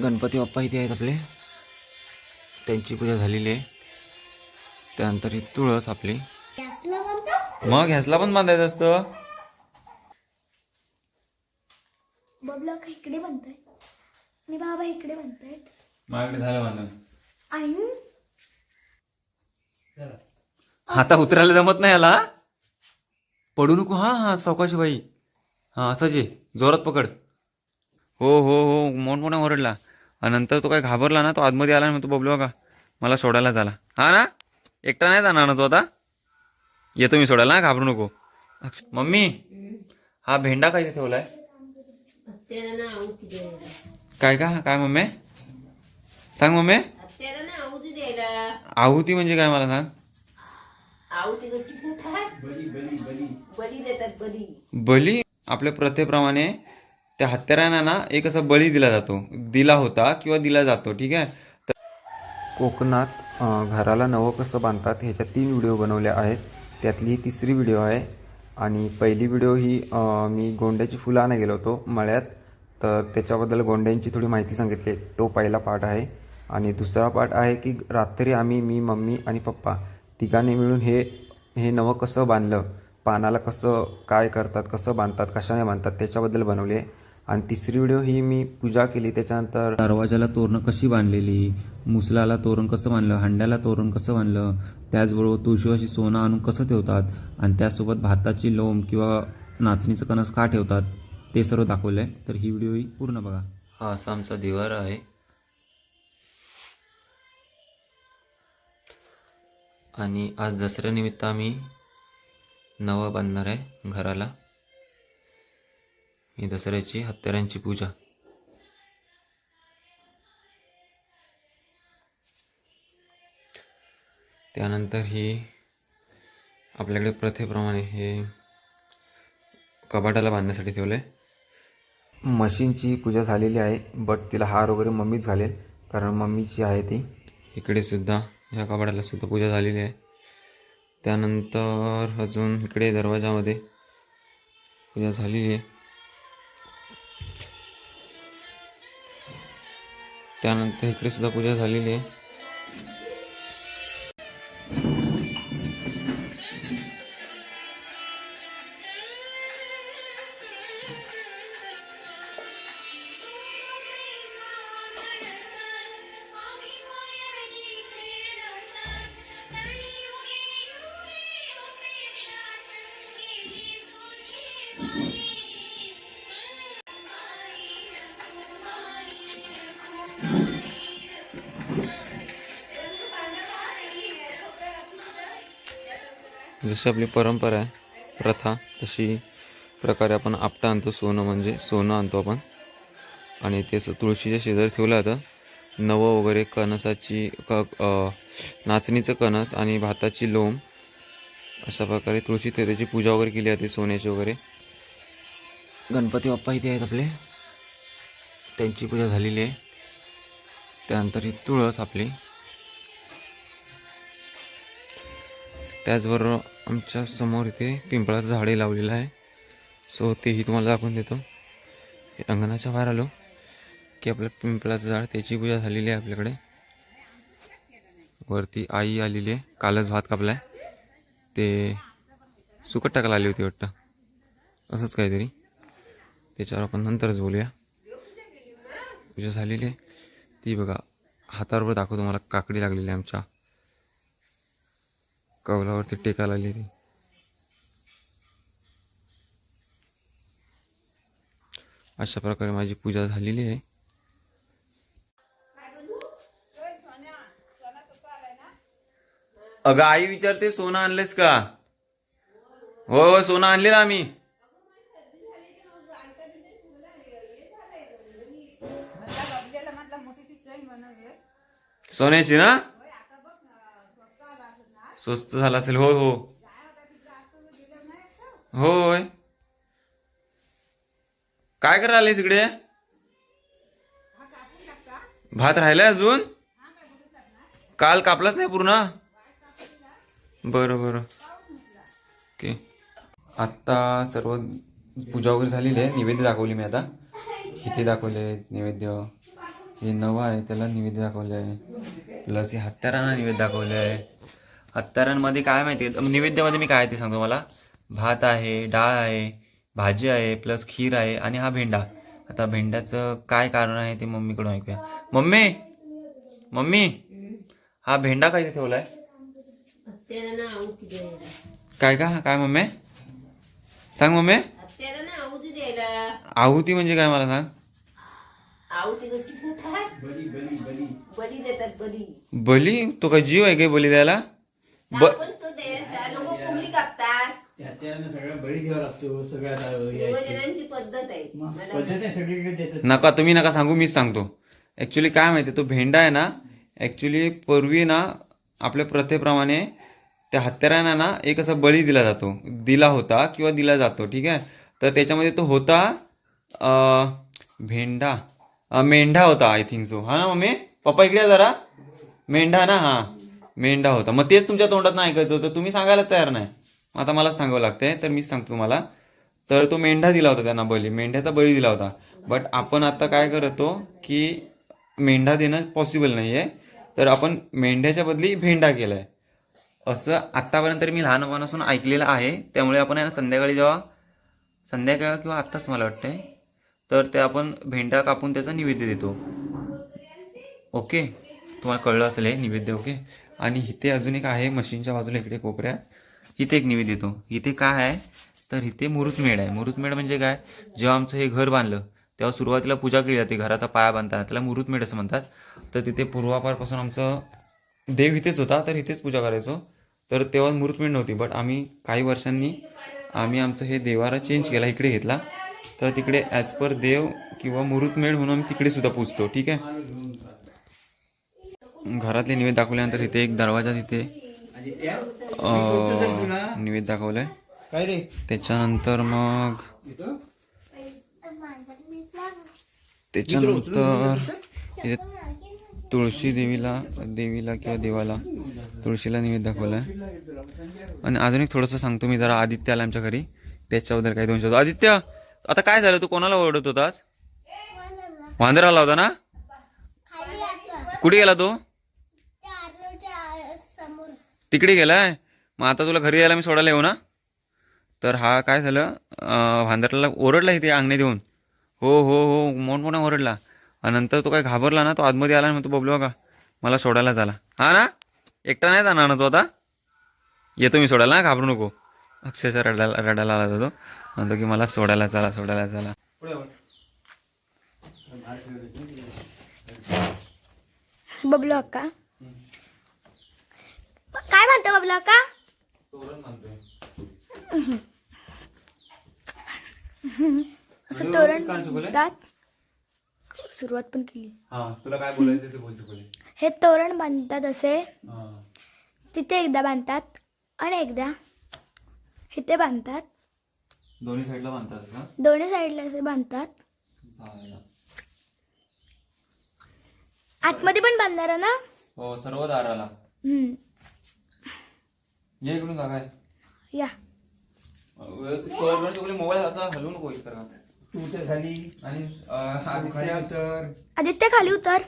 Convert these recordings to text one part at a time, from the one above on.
गणपती बाप्पा इथे आहेत आपले. त्यांची पूजा झालेली आहे. त्यानंतर ही तुळस आपली. मग ह्यासला पण बांधायचं असतं. बबला इकडे बनतायत आणि बाबा इकडे बनतायत माझ्याकडे झालं बांधून. आणि? आता उतरायला जमत नाही याला. पडू नको. हा हा सावकाशी बाई हा असंच आहे जोरात पकड. हो हो हो. मोठमोठा ओरडला. नंतर तो काय घाबरला ना तो आतमध्ये आला आणि म्हणतो बबलू का मला सोडायला झाला. हा ना? एकटा नाही जाणार ना तो आता? येतो मी सोडायला हा घाबरू नको. मम्मी हा भेंडा काय ठेवलाय? ना काय का? काय मम्मी? सांग मम्मी. ना आहुती द्यायला. आहुती म्हणजे काय मला सांग? बली? आपल्या प्रथेप्रमाणे त्या हत्यारांना ना एक असा बळी दिला जातो. दिला होता किंवा दिला जातो ठीक आहे? तर कोकणात घराला नवं कसं बांधतात ह्याच्या तीन व्हिडिओ बनवले आहेत. त्यातली ही तिसरी व्हिडिओ आहे आणि पहिली व्हिडिओ ही मी गोंड्याची फुलं आणा गेलो होतो मळ्यात. तर त्याच्याबद्दल गोंड्यांची थोडी माहिती सांगितली. तो पहिला पार्ट आहे. आणि दुसरा पार्ट आहे की रात्री आम्ही मी मम्मी आणि पप्पा तिघांनी मिळून हे हे नवं कसं बांधलं? पानाला कसं काय करतात कसं बांधतात कशाने बांधतात त्याच्याबद्दल बनवले. आहे आणि तिसरी व्हिडिओ ही मी पूजा केली त्याच्यानंतर दरवाजाला तोरणं कशी बांधलेली मुसलाला तोरण कसं बांधलं हांड्याला तोरण कसं बांधलं त्याचबरोबर तुळशीवाशी सोनं आणून कसं ठेवतात आणि त्यासोबत भाताची लोंब किंवा नाचणीचं कणस का ठेवतात ते सर्व दाखवलं आहे तर ही व्हिडिओ ही पूर्ण बघा. हा असा आमचा दिवार आहे. आणि आज दसऱ्यानिमित्त आम्ही नवं बांधणार आहे घराला. ही दसऱ्याची हत्यारांची पूजा. त्यानंतर ही आपल्याकडे प्रथेप्रमाणे हे कपाटाला बांधण्यासाठी ठेवलं आहे मशीनची पूजा झालेली आहे बट तिला हार वगैरे मम्मीच घालेल कारण मम्मीची आहे ती. इकडे सुद्धा ह्या कपाटाला सुद्धा पूजा झालेली आहे. त्यानंतर अजून इकडे दरवाजामध्ये पूजा झालेली आहे. त्यानंतर इकडे सुद्धा पूजा झालेली आहे. जशी आपली परंपरा आहे प्रथा तशी प्रकारे आपण आपटा आणतो सोनं म्हणजे सोनं आणतो आपण. आणि ते तुळशीच्या शेजारी ठेवलं जातं. नवं वगैरे कणसाची क नाचणीचं कणस आणि भाताची लोंब अशा प्रकारे तुळशी ते त्याची पूजा वगैरे केली जाते सोन्याची वगैरे. गणपती बाप्पा इथे आहेत आपले. त्यांची पूजा झालेली आहे. त्यानंतर ही तुळस आपली. त्याचबरोबर आमच्यासमोर इथे पिंपळाचं झाडे लावलेलं आहे. सो तेही तुम्हाला दाखवून देतो. हे अंगणाच्या बाहेर आलो की आपलं पिंपळाचं झाड त्याची पूजा झालेली आहे आपल्याकडे. वरती आई आलेली आहे कालच भात कापलाय. ते सुकट टाकायला आली होती वाटतं. असंच काहीतरी. त्याच्यावर आपण नंतरच बोलूया. पूजा झालेली आहे. ती बघा हातावर दाखवतो तुम्हाला काकडी लागलेली आहे आमच्या. कौलावरती टेका लागली ती अशा प्रकारे माझी पूजा झालेली आहे. अगं आई विचारते सोनं आणलेस का? हो हो सोनं आणलेलं आम्ही. सोन्याची ना? स्वस्त झाला असेल हो हो. होय. काय करायला आले तिकडे? भात राहिलाय अजून? काल कापलाच नाही पूर्ण? बरं बरं. ओके. आत्ता सर्व पूजा वगैरे झालेली आहे. नैवेद्य दाखवली मी आता. इथे दाखवले नैवेद्य. हे नवं आहे त्याला निवेद्य दाखवले आहे. प्लस हे हत्यारांना निवेद दाखवले आहे. हत्यारांमध्ये काय माहिती आहे? निवेद्यामध्ये मी काय आहे ते सांगतो मला भात आहे डाळ आहे भाजी आहे प्लस खीर आहे आणि हा भेंडा. आता भेंड्याचं काय कारण आहे ते मम्मीकडून ऐकूया. मम्मी! मम्मी! हा भेंडा काय आहुती द्यायला. काय का? काय मम्मी? सांग मम्मी. आहुती म्हणजे काय मला सांग. बली? तो काय जीव आहे काय बली द्यायला? ब आपण तो द्यायचा लोक कोंबडी कापतात. त्यानं सगळं बळी द्यावा लागतो सगळ्यात यायची. पूर्वजांची पद्धत आहे. मग मला पद्धत आहे सगळीकडे देतात. नका तुम्ही नका सांगू मीच सांगतो. ऍक्च्युली काय माहिती तो भेंडा आहे ना ऍक्च्युली पूर्वी ना आपल्या प्रथेप्रमाणे त्या हत्यारांना ना एक असा बळी दिला जातो. दिला होता किंवा दिला जातो ठीक आहे? तर त्याच्यामध्ये तो होता अं, भेंडा. अं, मेंढा होता आय थिंक सो हा ना मम्मी? पप्पा इकडे या जरा. मेंढा ना हा. मेंढा होता. मग तेच तुमच्या तोंडात नाही ऐकायचं होतं. तुम्ही सांगायला तयार नाही. आता मला सांगावं लागतंय तर मीच सांगतो तुम्हाला. तर तो मेंढा दिला होता त्यांना बळी. मेंढ्याचा बळी दिला होता. बट आपण आता काय करतो की मेंढा देणं पॉसिबल नाही आहे तर आपण मेंढ्याच्या बदली भेंडा केला आहे असं आत्तापर्यंत मी लहानपणापासून ऐकलेलं आहे. त्यामुळे आपण आहे ना संध्याकाळी जेव्हा संध्याकाळ किंवा आत्ताच मला वाटतंय. तर ते आपण भेंडा कापून त्याचा नैवेद्य देतो. ओके? तुम्हाला कळलं असेल हे निवेद्य ओके? आणि इथे अजून एक आहे मशीनच्या बाजूला इकडे कोपऱ्यात. इथे एक निवेद येतो. इथे काय आहे? तर इथे मुहूर्तमेढ आहे. मुहूर्तमेढ म्हणजे काय? जेव्हा आमचं हे घर बांधलं तेव्हा सुरुवातीला पूजा केली जाते घराचा पाया बांधताना. त्याला मुहूर्तमेढ असं म्हणतात. तर तिथे पूर्वापारपासून आमचं देव इथेच होता तर इथेच पूजा करायचो. तर तेव्हा मुहूर्तमेढ नव्हती बट आम्ही काही वर्षांनी आम्ही आमचं हे देवारा चेंज केला इकडे घेतला. तर तिकडे ॲज पर देव किंवा मुहूर्तमेढ म्हणून आम्ही तिकडे सुद्धा पूजतो ठीक आहे? घरातले निवेद दाखवल्यानंतर इथे एक दरवाजा तिथे निवेद दाखवलाय. त्याच्यानंतर मग? त्याच्यानंतर इथे तुळशी देवीला देवीला किंवा देवाला तुळशीला निवेद दाखवलाय. आणि अजून एक थोडंसं सांगतो मी जरा आदित्य आला आमच्या घरी. त्याच्याबद्दल काही दोन शब्द आदित्य आता काय झालं? तू कोणाला ओरडत होतास? वांदर आला होता ना? कुठे गेला तो? तिकडे गेलाय. मग आता तुला घरी यायला मी सोडायला येऊ ना? तर हा काय झालं? भांदरला ओरडला इथे अंगणे देऊन. हो हो हो मोठमोठा ओरडला? आणि नंतर तो काय घाबरला ना तो आतमध्ये आला म्हणतो बबलू का मला सोडायला झाला हा ना? एकटा नाही जाणार ना तो आता? येतो मी सोडायला ना घाबरू नको. अक्षरशः रडायला रडायला आला तो. म्हणतो की मला सोडायला चला सोडायला चला. बबलू अक्का काय म्हणतो बबलू अक्का असं तोरण बांधतात सुरुवात पण केली. हा तुला काय बोलायचं ते बोलतो हे तोरण बांधतात असे. तिथे एकदा बांधतात आणि एकदा इथे बांधतात. दोन्ही साईडला बांधतात का? दोन्ही साईडला असे बांधतात. आतमध्ये पण बांधणार ना? हो सर्व दाराला. हम्म. ये इकडून जागा आहे या. व्यवस्थित कवर कर तुकडे मोबाईल असा हलवू नको इतर का तू तर झाली आणि अं, खाली आदित्य. उतर. आदित्य खाली उतर.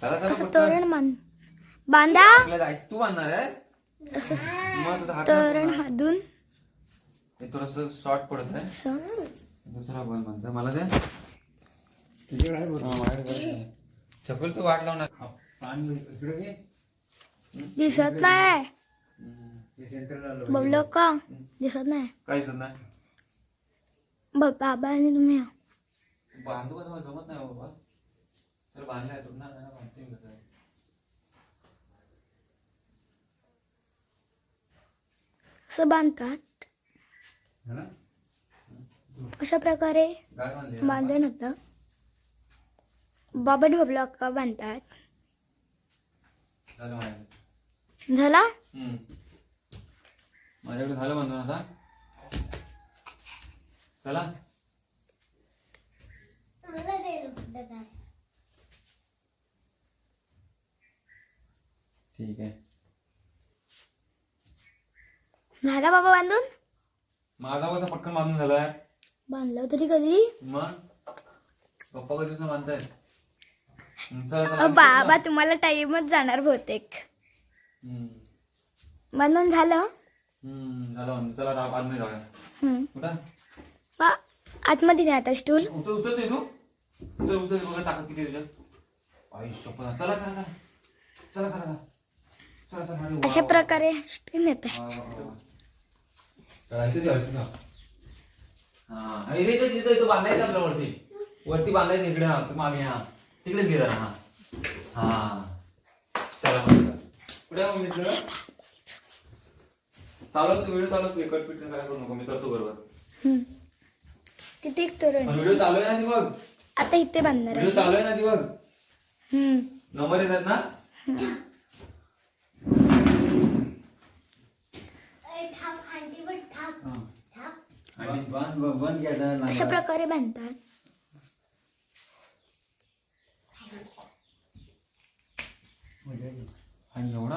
चला चला असं पटकन. तोरण बांध. बांधा. तुला जायचं तू बांधणार आहेस? मग तुझा हात तोरण हादून हे थोडस शॉर्ट पडत आहे. असं. दुसरा बन बांधता मला ते तुझ्याकडे आहे बघ. हा, माझ्याकडे गरज नाही. चपल तू वाट लावणार. पान इकडे घे. दिसत नाही. बबलू का दिसत नाही काही सुद्धा नाही बाबा आणि तुम्ही या. बांधू कसं जमत नाही बाबा तर बांधलाय तो ना ना, बांधतोय मी कसं. असं बांधतात? अशा प्रकारे? बांधण होतं बाबाने बबलू अक्का बांधतात झालं? माझ्याकडे. झाला आता. चला. ठीक आहे. झाला बाबा बांधून? माझा कसं पटकन बांधून झालाय? बांधलं तरी कधी? मग? पप्पा कधी बांधताय चला अ, चला बाबा तुम्हाला टाइमच जाणार बहुतेक. म्हणून झालं? आतमध्ये नाही आता स्टूल अशा प्रकारे बांधायचं वरती. वरती बांधायचं इकडे हा मागे हा. तिकडेच घे हा. हा. चला कुठे आहे मग मित्र चालू असतो व्हिडिओ चालू असतो कट पिट काय करू नको. मी करतो बरोबर. तिथे एक तोरण पण व्हिडिओ चालू आहे ना ती बघ. आता इथे बांधणार व्हिडिओ चालू आहे ना ती बघ. हम्म. नंबर येतात ना? बंद बंद बंद केलं अशा प्रकारे बांधतात. हा एवढा?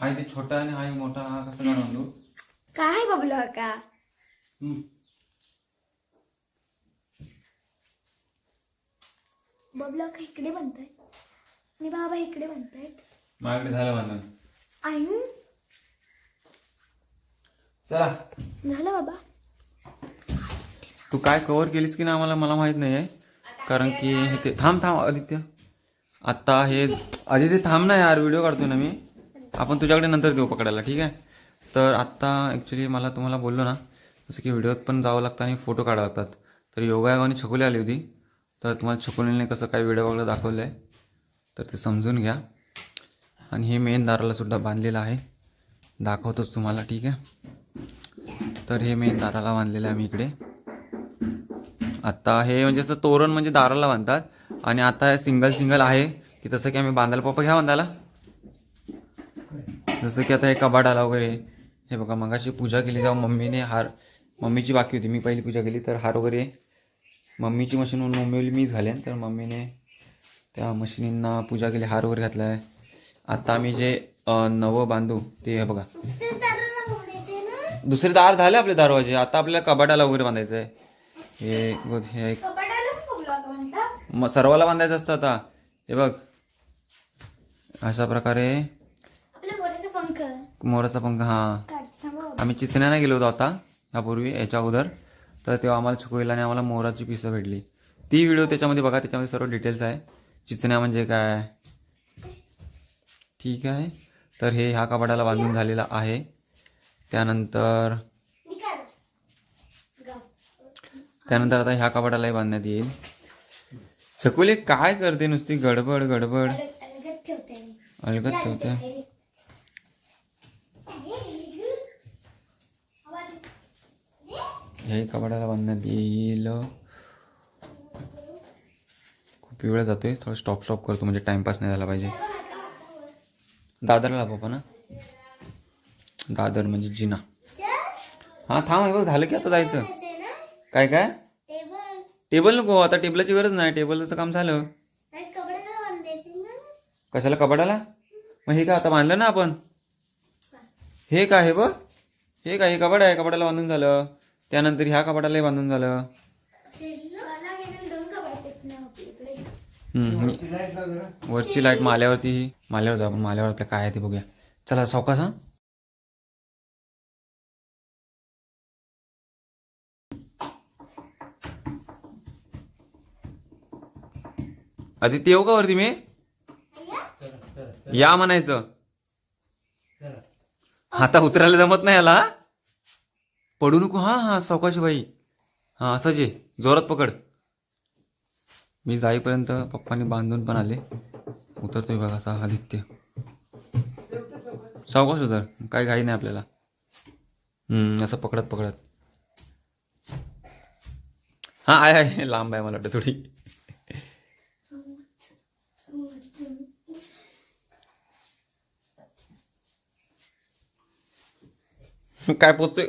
हा ते छोटा आणि हा मोठा हा कसा बांधू काय बबलो का बबलो का इकडे बांधतायत आणि बाबा इकडे बांधतायत माझ्याकडे झालं बांधून. आणि? चला. झालं बाबा. तू काय कव्हर केलीस की ना आम्हाला? मला माहीत नाही आहे कारण की हे ते थांब थांब आदित्य. आत्ता हे आदित्य थांब ना यार व्हिडिओ काढतो ना मी. आपण तुझ्याकडे नंतर देऊ पकडायला ठीक आहे? तर आत्ता ॲक्च्युली मला तुम्हाला बोललो ना जसं की व्हिडिओत पण जावं लागतं आणि फोटो काढावं लागतात. तर योगायोगाने छकुली आली होती. तर तुम्हाला छकुलीने कसं काय व्हिडिओ वगैरे दाखवलं आहे तर ते समजून घ्या. आणि हे मेन दाराला सुद्धा बांधलेलं आहे. दाखवतोच तुम्हाला ठीक आहे? तर हे मेन दाराला बांधलेलं आहे आम्ही इकडे. आत्ता हे म्हणजे असं तोरण म्हणजे दाराला बांधतात. आणि आता हे सिंगल सिंगल आहे की तसं की आम्ही बांधायला पप्पा घ्या बांधायला? जसं की आता हे कबाड आला वगैरे हे बघा मगाशी पूजा केली तेव्हा मम्मीने हार मम्मीची बाकी होती मी पहिली पूजा केली तर हार वगैरे मम्मीची मशीन म्हणून मम्मी मीच घालेन तर मम्मीने त्या मशिनींना पूजा केली हार वगैरे घातला आहे आता आम्ही जे नवं बांधू ते हे बघा. दुसरे दार झाले आपले दरवाजे आता आपल्याला कबाडाला वगैरे बांधायचं आहे हे हे एक मग सर्वाला बांधायचं असतं आता. हे बघ. अशा प्रकारे पंख. मोराचा पंख हा. आम्ही चिचण्याला गेलो होतो आता यापूर्वी याच्या अगोदर. तर तेव्हा आम्हाला छकुईला आणि आम्हाला मोराची पिसं भेटली. ती व्हिडिओ त्याच्यामध्ये बघा त्याच्यामध्ये सर्व डिटेल्स आहे. चिचण्या म्हणजे काय? ठीक आहे. तर हे ह्या कपाटाला बांधून झालेलं आहे. त्यानंतर त्यानंतर आता ह्या कपाटालाही बांधण्यात येईल. छकुली काय करते नुसती? गडबड गडबड. अलगत ठेवते ह्याही कपाटाला बांधण्यात येईल. खूप वेळ जातोय. थोडं स्टॉप स्टॉप करतो. म्हणजे टाइमपास नाही झाला पाहिजे. दादरला पप्पा ना दादर म्हणजे जिना. हा थांब हे बघ झालं की आता जायचं. काय काय? टेबल नको आता टेबलाची गरज नाही. टेबलचं काम झालं. कशाला कपाटाला मग हे का आता बांधलं ना आपण? हे काय हे बघ. हे काय हे कपाट आहे कपाटाला बांधून झालं. त्यानंतर ह्या कपाटालाही बांधून झालं. वरची लाइट माल्यावरती माल्यावर जाऊ आपण माल्यावर आपल्या काय आहे ते बघूया. चला सावकाश हा. आदित्य येऊ का वरती मी? या म्हणायचं. आता उतरायला जमत नाही याला पडू नको हा हा सावकाशी बाई हा असं जे जोरात पकड. मी जाईपर्यंत पप्पांनी बांधून पण आले. उतरतोय बघा असा आदित्य. सावकाश उतर काय घाई नाही आपल्याला. असं पकडत पकडत हा आहे आहे लांब आहे मला वाटतं थोडी. काय पोचतोय?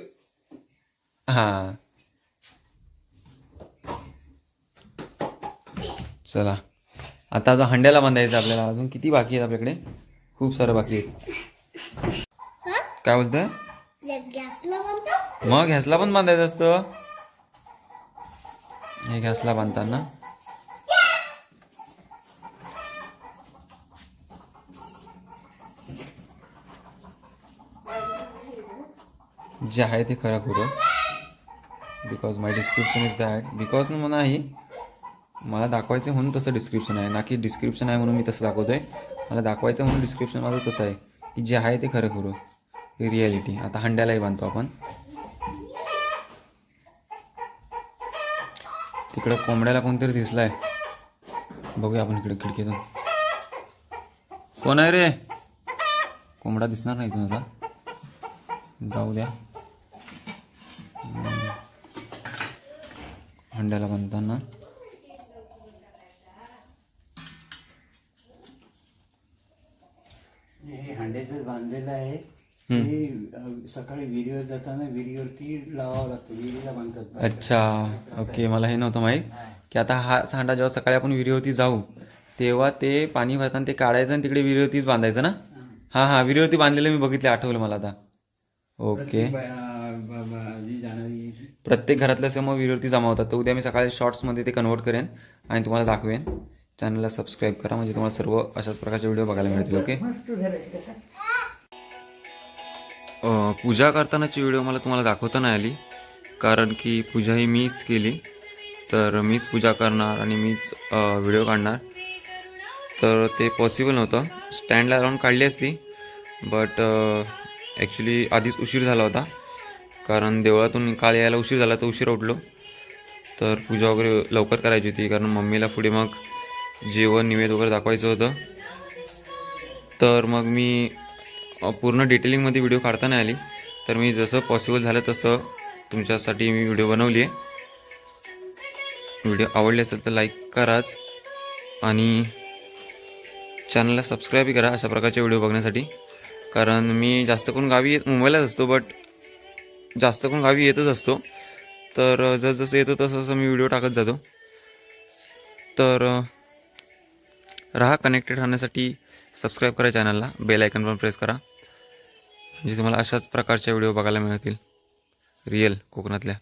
हा. चला. आता अजून हंड्याला बांधायचं आपल्याला अजून किती बाकी आहेत आपल्याकडे? खूप सारं बाकी आहेत. काय बोलतोय? बांधतो मग गॅसला पण बांधायचं असतं. हे गॅसला बांधताना. जे आहे ते खरं खोरं because my description is that because नाही मला दाखवायचं म्हणून तसं डिस्क्रिप्शन आहे. ना की डिस्क्रिप्शन आहे म्हणून मी तसं दाखवतो आहे मला दाखवायचं म्हणून डिस्क्रिप्शन माझं तसं आहे. की जे आहे ते खरं खुरं ही रिॲलिटी आता हंड्यालाही बांधतो आपण. तिकडं कोंबड्याला कोणतरी दिसलाय. बघूया आपण इकडे खिडकीतून. कोण आहे रे? कोंबडा दिसणार नाही तुम्हाला जाऊ द्या. हंड्याला बांधताना हे हांड्याचं बांधलेलं आहे. ते सकाळी विहिरीवर जाताना विहिरीवरती लावावं लागतं. विहिरीला बांधतात अच्छा. ओके. मला हे नव्हतं माहीत. की आता हा सांडा जेव्हा सकाळी आपण विहिरीवरती जाऊ तेव्हा ते पाणी भरताना ते काढायचं आणि तिकडे विहिरीवरतीच बांधायचं ना? हां. हां विहिरीवरती बांधलेलं मी बघितलं आठवलं मला आता. ओके. प्रत्येक घरातल्या समोर व्हिडिओवरती जमा होतात. तर उद्या मी सकाळी शॉर्ट्समध्ये ते कन्वर्ट करेन आणि तुम्हाला दाखवेन. चॅनलला सबस्क्राईब करा म्हणजे तुम्हाला सर्व अशाच प्रकारचे व्हिडिओ बघायला मिळतील ओके? पूजा करतानाची व्हिडिओ मला तुम्हाला दाखवता नाही आली कारण की पूजा ही मीच केली. तर मीच पूजा करणार आणि मीच व्हिडिओ काढणार. तर ते पॉसिबल नव्हतं. स्टँडला राऊंड काढली असती बट ॲक्च्युली आधीच उशीर झाला होता. कारण देवळातून काल यायला उशीर झाला तर उशीर उठलो. तर पूजा वगैरे लवकर करायची होती कारण मम्मीला पुढे मग जेवण निवेद वगैरे दाखवायचं होतं. तर मग मी पूर्ण डिटेलिंगमध्ये व्हिडिओ काढता नाही आली. तर मी जसं पॉसिबल झालं तसं तुमच्यासाठी मी व्हिडिओ बनवली आहे व्हिडिओ आवडले असेल तर लाईक कराच आणि चॅनलला सबस्क्राईबही करा अशा प्रकारचे व्हिडिओ बघण्यासाठी. कारण मी जास्त करून गावी मुंबईलाच असतो बट जास्त करून गावी येतच असतो. तर जसजसं येतं तसं तसं मी व्हिडिओ टाकत जातो. तर राहा कनेक्टेड राहण्यासाठी सबस्क्राईब करा चॅनलला बेल आयकन पण प्रेस करा. म्हणजे तुम्हाला अशाच प्रकारच्या व्हिडिओ बघायला मिळतील. रिअल कोकणातल्या.